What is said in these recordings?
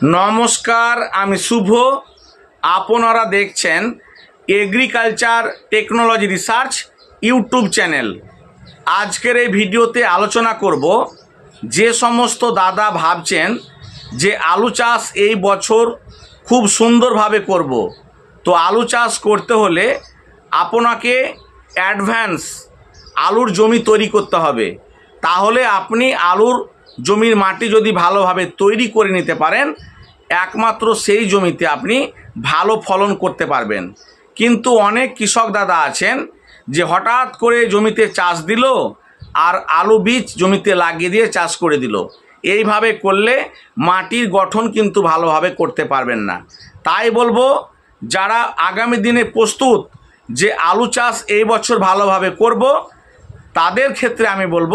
নমস্কার, আমি শুভ। আপনারা দেখছেন agriculture technology research YouTube channel আজকের এই ভিডিওতে আলোচনা করব যে সমস্ত দাদা ভাবছেন যে আলু চাষ এই বছর খুব সুন্দরভাবে করব। তো আলু চাষ করতে হলে আপনাকে অ্যাডভান্স আলুর জমি তৈরি করতে হবে। তাহলে আপনি আলুর জমির মাটি যদি ভালোভাবে তৈরি করে নিতে পারেন একমাত্র সেই জমিতে আপনি ভালো ফলন করতে পারবেন। কিন্তু অনেক কৃষক দাদা আছেন যে হঠাৎ করে জমিতে চাষ দিল আর আলু বীজ জমিতে লাগিয়ে দিয়ে চাষ করে দিল। এইভাবে করলে মাটির গঠন কিন্তু ভালোভাবে করতে পারবেন না। তাই বলব, যারা আগামী দিনে প্রস্তুত যে আলু চাষ এই বছর ভালোভাবে করব, তাদের ক্ষেত্রে আমি বলব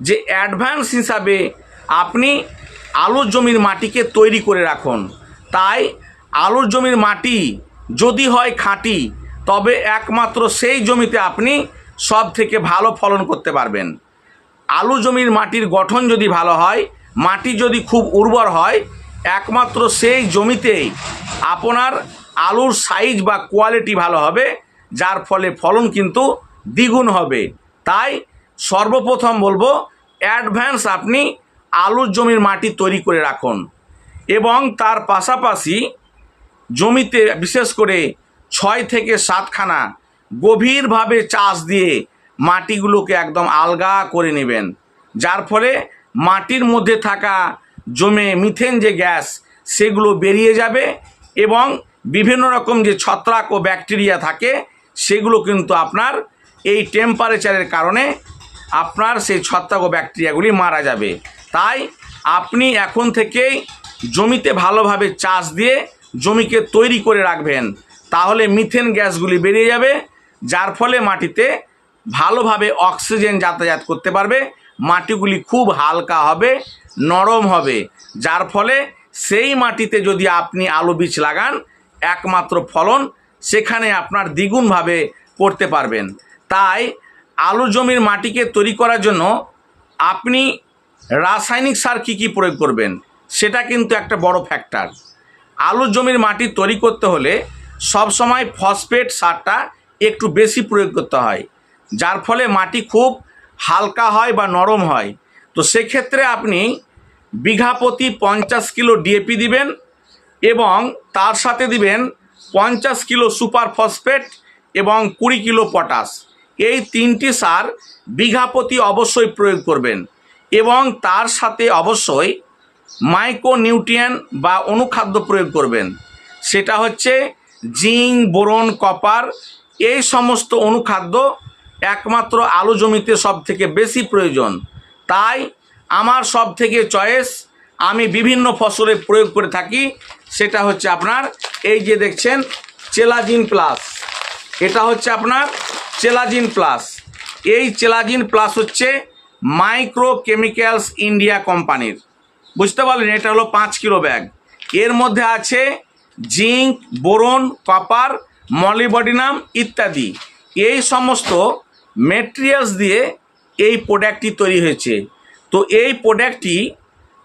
যে অ্যাডভান্স হিসাবে আপনি আলুর জমির মাটিকে তৈরি করে রাখুন। তাই আলুর জমির মাটি যদি হয় খাঁটি, তবে একমাত্র সেই জমিতে আপনি সব থেকে ভালো ফলন করতে পারবেন। আলু জমির মাটির গঠন যদি ভালো হয়, মাটি যদি খুব উর্বর হয়, একমাত্র সেই জমিতেই আপনার আলুর সাইজ বা কোয়ালিটি ভালো হবে, যার ফলে ফলন কিন্তু দ্বিগুণ হবে। তাই সর্বপ্রথম বলব, অ্যাডভান্স আপনি আলুর জমির মাটি তৈরি করে রাখুন এবং তার পাশাপাশি জমিতে বিশেষ করে ছয় থেকে সাতখানা গভীরভাবে চাষ দিয়ে মাটিগুলোকে একদম আলগা করে নেবেন। যার ফলে মাটির মধ্যে থাকা জমে মিথেন যে গ্যাস, সেগুলো বেরিয়ে যাবে এবং বিভিন্ন রকম যে ছত্রাক ও ব্যাকটেরিয়া থাকে, সেগুলো কিন্তু আপনার এই টেম্পারেচারের কারণে আপনার সেই ছত্রাক ও ব্যাকটেরিয়াগুলি মারা যাবে। তাই আপনি এখন থেকেই জমিতে ভালোভাবে চাষ দিয়ে জমিকে তৈরি করে রাখবেন। তাহলে মিথেন গ্যাসগুলি বেরিয়ে যাবে, যার ফলে মাটিতে ভালোভাবে অক্সিজেন যাতায়াত করতে পারবে, মাটিগুলি খুব হালকা হবে, নরম হবে। যার ফলে সেই মাটিতে যদি আপনি আলু বীজ লাগান, একমাত্র ফলন সেখানে আপনার দ্বিগুণভাবে করতে পারবেন। তাই আলু জমির মাটিকে তৈরি করার জন্য আপনি রাসায়নিক সার কী কী প্রয়োগ করবেন? সেটা কিন্তু একটা বড় ফ্যাক্টর আলু জমির মাটি তৈরি করতে হলে সবসময় ফসফেট সারটা একটু বেশি প্রয়োগ করতে হয়। যার ফলে মাটি খুব হালকা হয় বা নরম হয়। তো সেক্ষেত্রে আপনি বিঘা প্রতি পঞ্চাশ কিলো ডিএপি দিবেন এবং তার সাথে দিবেন পঞ্চাশ কিলো সুপার ফসফেট এবং কুড়ি কিলো পটাশ এই তিনটি সার বিঘা প্রতি অবশ্যই প্রয়োগ করবেন এবং তার সাথে অবশ্যই মাইক্রোনিউট্রিয়েন বা অনুখাদ্য প্রয়োগ করবেন। সেটা হচ্ছে জিঙ্ক, বোরন, কপার, এই সমস্ত অনুখাদ্য একমাত্র আলু জমিতে সব থেকে বেশি প্রয়োজন। তাই আমার সব থেকে চয়েস আমি বিভিন্ন ফসলে প্রয়োগ করে থাকি, সেটা হচ্ছে আপনার এই যে দেখছেন চেলাজিন প্লাস। এটা হচ্ছে আপনার চেলাজিন প্লাস। এই চেলাজিন প্লাস হচ্ছে মাইক্রো কেমিক্যালস ইন্ডিয়া কোম্পানির। বুঝতে পারলেন? এটা হলো পাঁচ কিলো ব্যাগ। এর মধ্যে আছে জিঙ্ক, বোরন, কপার, মলিবডিনাম ইত্যাদি। এই সমস্ত মেটেরিয়ালস দিয়ে এই প্রোডাক্টটি তৈরি হয়েছে। তো এই প্রোডাক্টটি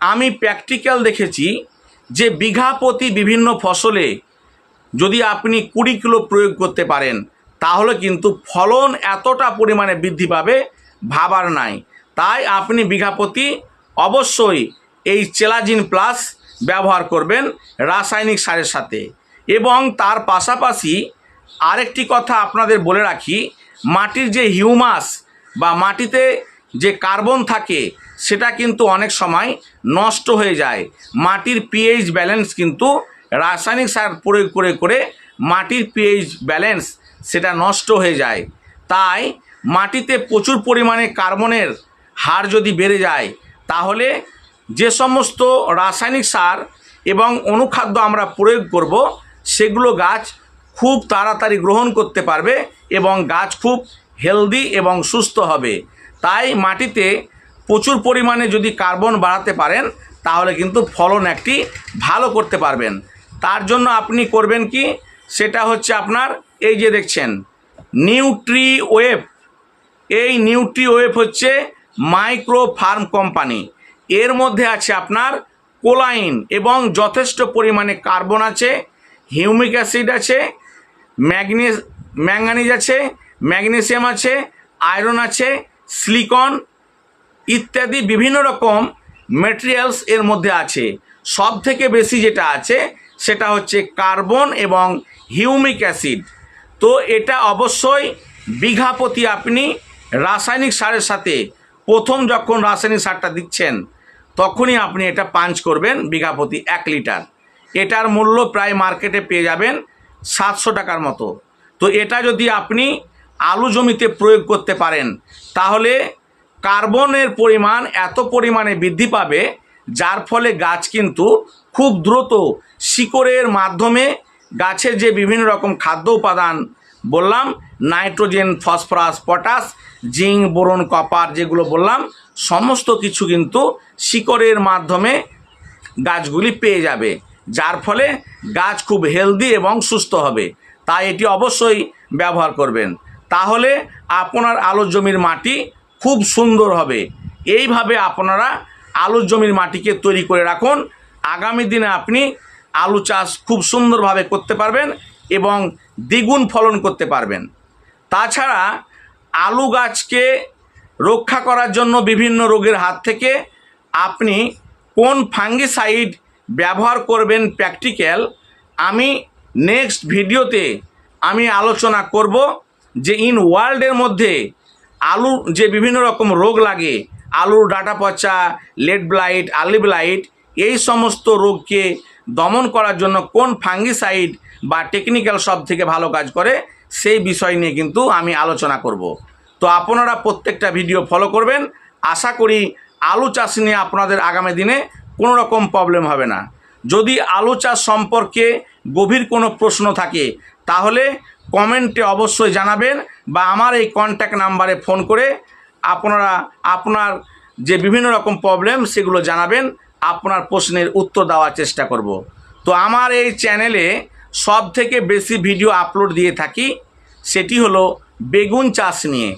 আমি প্র্যাকটিক্যাল দেখেছি যে বিঘা প্রতি বিভিন্ন ফসলে যদি আপনি কুড়ি কিলো প্রয়োগ করতে পারেন, তাহলে কিন্তু ফলন এতটা পরিমাণে বৃদ্ধি পাবে ভাবার নাই। তাই আপনি বিঘা প্রতি অবশ্যই এই চেলাজিন প্লাস ব্যবহার করবেন রাসায়নিক সারের সাথে। এবং তার পাশাপাশি আরেকটি কথা আপনাদের বলে রাখি, মাটির যে হিউমাস বা মাটিতে যে কার্বন থাকে, সেটা কিন্তু অনেক সময় নষ্ট হয়ে যায়। মাটির পিএইচ ব্যালেন্স কিন্তু রাসায়নিক সার প্রয়োগ করে করে মাটির পিএইচ ব্যালেন্স সেটা নষ্ট হয়ে যায়। তাই মাটিতে প্রচুর পরিমাণে কার্বনের হার যদি বেড়ে যায়, তাহলে যে সমস্ত রাসায়নিক সার এবং অনুখাদ্য আমরা প্রয়োগ করব, সেগুলো গাছ খুব তাড়াতাড়ি গ্রহণ করতে পারবে এবং গাছ খুব হেলদি এবং সুস্থ হবে। তাই মাটিতে প্রচুর পরিমাণে যদি কার্বন বাড়াতে পারেন, তাহলে কিন্তু ফলন একটি ভালো করতে পারবেন। তার জন্য আপনি করবেন কি? সেটা হচ্ছে আপনার, এই যে দেখছেন নিউট্রি ওয়েভ এই নিউট্রি ওয়েভ হচ্ছে মাইক্রো ফার্ম কোম্পানি এর মধ্যে আছে আপনার কোলাইন এবং যথেষ্ট পরিমাণে কার্বন আছে, হিউমিক অ্যাসিড আছে, ম্যাগনেস, ম্যাঙ্গানিজ আছে, ম্যাগনেসিয়াম আছে, আয়রন আছে, সিলিকন ইত্যাদি বিভিন্ন রকম মেটেরিয়ালস এর মধ্যে আছে। সব থেকে বেশি যেটা আছে সেটা হচ্ছে কার্বন এবং হিউমিক অ্যাসিড। তো এটা অবশ্যই বিঘা প্রতি আপনি রাসায়নিক সারের সাথে, প্রথম যখন রাসায়নিক সারটা দিচ্ছেন, তখনই আপনি এটা পাঞ্চ করবেন বিঘা প্রতি এক লিটার। এটার মূল্য প্রায় মার্কেটে পেয়ে যাবেন সাতশো টাকার মতো। তো এটা যদি আপনি আলু জমিতে প্রয়োগ করতে পারেন, তাহলে কার্বনের পরিমাণ এত পরিমাণে বৃদ্ধি পাবে যার ফলে গাছ কিন্তু খুব দ্রুত শিকড়ের মাধ্যমে গাছের যে বিভিন্ন রকম খাদ্য উপাদান বললাম, nitrogen, phosphorus, potash, zinc, boron, copper যেগুলো বললাম, সমস্ত কিছু কিন্তু শিকড়ের মাধ্যমে গাছগুলি পেয়ে যাবে, যার ফলে গাছ খুব হেলদি এবং সুস্থ হবে। তাই এটি অবশ্যই ব্যবহার করবেন। তাহলে আপনার আলুর জমির মাটি খুব সুন্দর হবে। এইভাবে আপনারা আলুর জমির মাটিকে তৈরি করে রাখুন। আগামী দিনে আপনি আলু চাষ খুব সুন্দরভাবে করতে পারবেন এবং দ্বিগুণ ফলন করতে পারবেন। তাছাড়া আলু গাছকে রক্ষা করার জন্য বিভিন্ন রোগের হাত থেকে আপনি কোন ফাঙ্গিসাইড ব্যবহার করবেন প্র্যাকটিক্যাল আমি নেক্সট ভিডিওতে আমি আলোচনা করব যে ইন ওয়ার্ল্ডের মধ্যে আলু যে বিভিন্ন রকম রোগ লাগে আলুর ডাটা পচা, লেড ব্লাইট, আর্লি ব্লাইট, এই সমস্ত রোগকে দমন করার জন্য কোন ফাঙ্গিসাইড বা টেকনিক্যাল সব থেকে ভালো কাজ করে, সেই বিষয় নিয়ে কিন্তু আমি আলোচনা করব। তো আপনারা প্রত্যেকটা ভিডিও ফলো করবেন। আশা করি আলু চাষ নিয়ে আপনাদের আগামী দিনে কোনো রকম প্রবলেম হবে না। যদি আলু চাষ সম্পর্কে গভীর কোনো প্রশ্ন থাকে, তাহলে কমেন্টে অবশ্যই জানাবেন বা আমার এই কন্ট্যাক্ট নাম্বারে ফোন করে আপনারা, আপনার যে বিভিন্ন রকম প্রবলেম সেগুলো জানাবেন, আপনার প্রশ্নের উত্তর দেওয়ার চেষ্টা করব। তো আমার এই চ্যানেলে সব থেকে বেশি ভিডিও আপলোড দিয়ে থাকি, সেটি হলো বেগুন চাষ নিয়ে।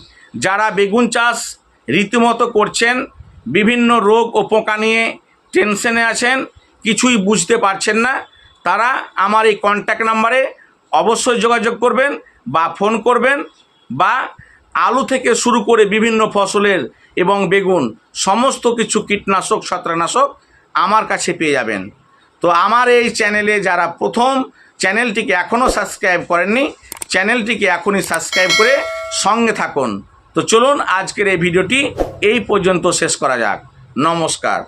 যারা বেগুন চাষ রীতিমতো করছেন, বিভিন্ন রোগ ও পোকা নিয়ে টেনশনে আছেন, কিছুই বুঝতে পারছেন না, তারা আমার এই কন্ট্যাক্ট নাম্বারে অবশ্যই যোগাযোগ করবেন বা ফোন করবেন বা আলু থেকে শুরু করে বিভিন্ন ফসলের এবং বেগুন, সমস্ত কিছু কীটনাশক, ছত্রাকনাশক আমার কাছে পেয়ে যাবেন। তো আমার এই চ্যানেলে যারা প্রথম, চ্যানেলটিকে এখনও সাবস্ক্রাইব করেননি, চ্যানেলটিকে এখনই সাবস্ক্রাইব করে সঙ্গে থাকুন। তো চলুন আজকের এই ভিডিওটি এই পর্যন্ত শেষ করা যাক। নমস্কার।